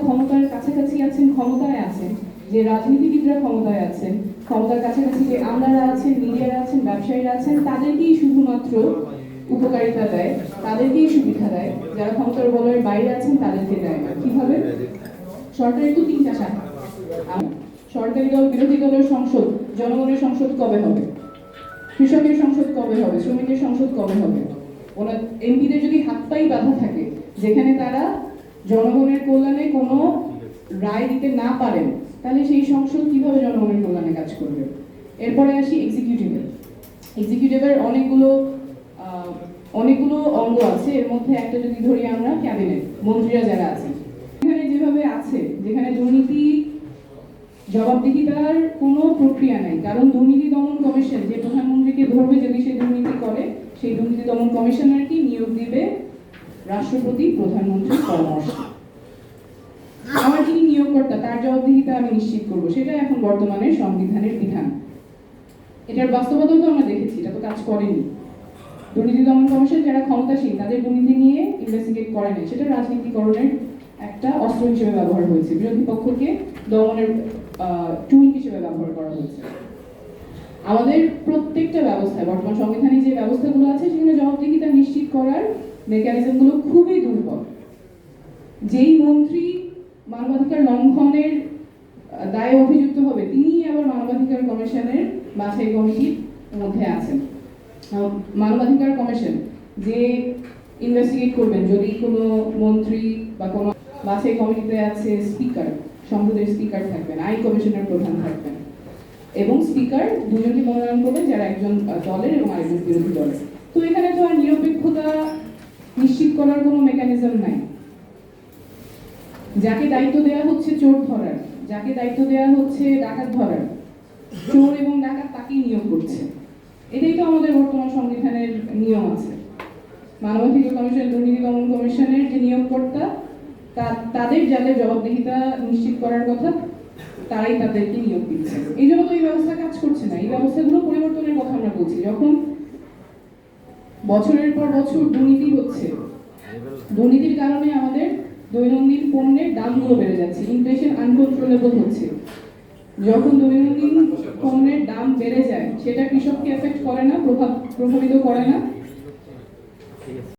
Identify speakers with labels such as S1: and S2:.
S1: ক্ষমতার কাছাকাছি আছেন, ক্ষমতায় আছেন। যে রাজনীতিবিদরা ক্ষমতায় আছেন, ক্ষমতার কাছাকাছি যে আমলারা আছেন, মিডিয়ারা আছেন, ব্যবসায়ীরা আছেন, তাদেরকেই শুধুমাত্র উপকারিতা দেয়, তাদেরকেই সুবিধা দেয়। যারা ক্ষমতার বলয়ের বাইরে আছেন, তাদেরকে দেয় না। কীভাবে? সরকারের তো তিনটা শাখা। সরকারি দল, বিরোধী দলের সংসদ। জনগণের সংসদ কবে হবে? কৃষকের সংসদ কবে হবে? শ্রমিকের সংসদ কবে হবে? ওনার এমপিদের যদি হাত পাই বাধা থাকে, যেখানে তারা জনগণের কল্যাণে কোনো রায় দিতে না পারেন, তাহলে সেই সংসদ কীভাবে জনগণের কল্যাণে কাজ করবে? এরপরে আসি এক্সিকিউটিভে এক্সিকিউটিভের অনেকগুলো অনেকগুলো অঙ্গ আছে। এর মধ্যে একটা যদি ধরি আমরা ক্যাবিনেট মন্ত্রীরা যারা আছেন। এখানে যেভাবে আছে, যেখানে দুর্নীতি জবাবদিহিতার কোনো প্রক্রিয়া নাই। কারণ দুর্নীতি দমন কমিশন, যে প্রধানমন্ত্রীকে ধরবে যদি সে দুর্নীতি করে, সেই দুর্নীতি দমন কমিশনারকে নিয়োগ দিবে রাষ্ট্রপতি প্রধানমন্ত্রীর পরামর্শ আমার যিনি নিয়োগকর্তা, তার জবাবদিহিতা আমি নিশ্চিত করব। সেটা এখন বর্তমানে সংবিধানের বিধান। এটার বাস্তবতাও তো আমরা দেখেছি, এটা তো কাজ করেনি। দুর্নীতি দমন কমিশন যারা ক্ষমতাসীন, তাদের দুর্নীতি নিয়ে ইনভেস্টিগেট করে নাই। সেটা রাজনীতিকরণের একটা অস্ত্র হিসেবে ব্যবহার হয়েছে। বিরোধী পক্ষকে দমনের টুল হিসেবে ব্যবহার করা হয়েছে। আমাদের প্রত্যেকটা ব্যবস্থায়, বর্তমান সংবিধানে যে ব্যবস্থাগুলো আছে সেখানে জবাবদিহিতা নিশ্চিত করার মেকানিজমগুলো খুবই দুর্বল। যেই মন্ত্রী মানবাধিকার লঙ্ঘনের দায়ে অভিযুক্ত হবে তিনি আবার মানবাধিকার কমিশনের বাছাই কমিটির মধ্যে আছেন। মানবাধিকার কমিশন যে ইনভেস্টিগেট করবেন, যদি কোনো মন্ত্রী বা কোনো বাছাই কমিটিতে আছে স্পিকার সংসদের স্পিকার থাকবেন আইন কমিশনের প্রধান থাকবেন, এবং স্পিকার দুজনকে মনোনয়ন করবেন, যারা একজন দলের এবং আরেকজন বিরোধী দলের। তো এখানে তো আর নিরপেক্ষতা নিশ্চিত করার কোনো মেকানিজম নাই। যাকে দায়িত্ব দেওয়া হচ্ছে চোর ধরার, যাকে দায়িত্ব দেওয়া হচ্ছে ডাকাত ধরার, চোর এবং ডাকাত তাকেই নিয়োগ করছে। এটাই তো আমাদের বর্তমান সংবিধানের নিয়ম আছে। মানবাধিকার কমিশন, দুর্নীতি দমন কমিশনের যে নিয়োগকর্তা তাদের যাদের জবাবদিহিতা নিশ্চিত করার কথা, তারাই তাদেরকে নিয়োগ দিচ্ছে। এই জন্য তো এই ব্যবস্থা কাজ করছে না। এই ব্যবস্থাগুলো পরিবর্তনের কথা আমরা বলছি। যখন বছরের পর বছর দুর্নীতি হচ্ছে। দুর্নীতির কারণে আমাদের দৈনন্দিন পণ্যের দামগুলো বেড়ে যাচ্ছে ইনফ্লেশন আনকন্ট্রোলেবল হচ্ছে। যখন দৈনন্দিন পণ্যের দাম বেড়ে যায়, সেটা কৃষককে এফেক্ট করে না, প্রভাব প্রভাবিত করে না।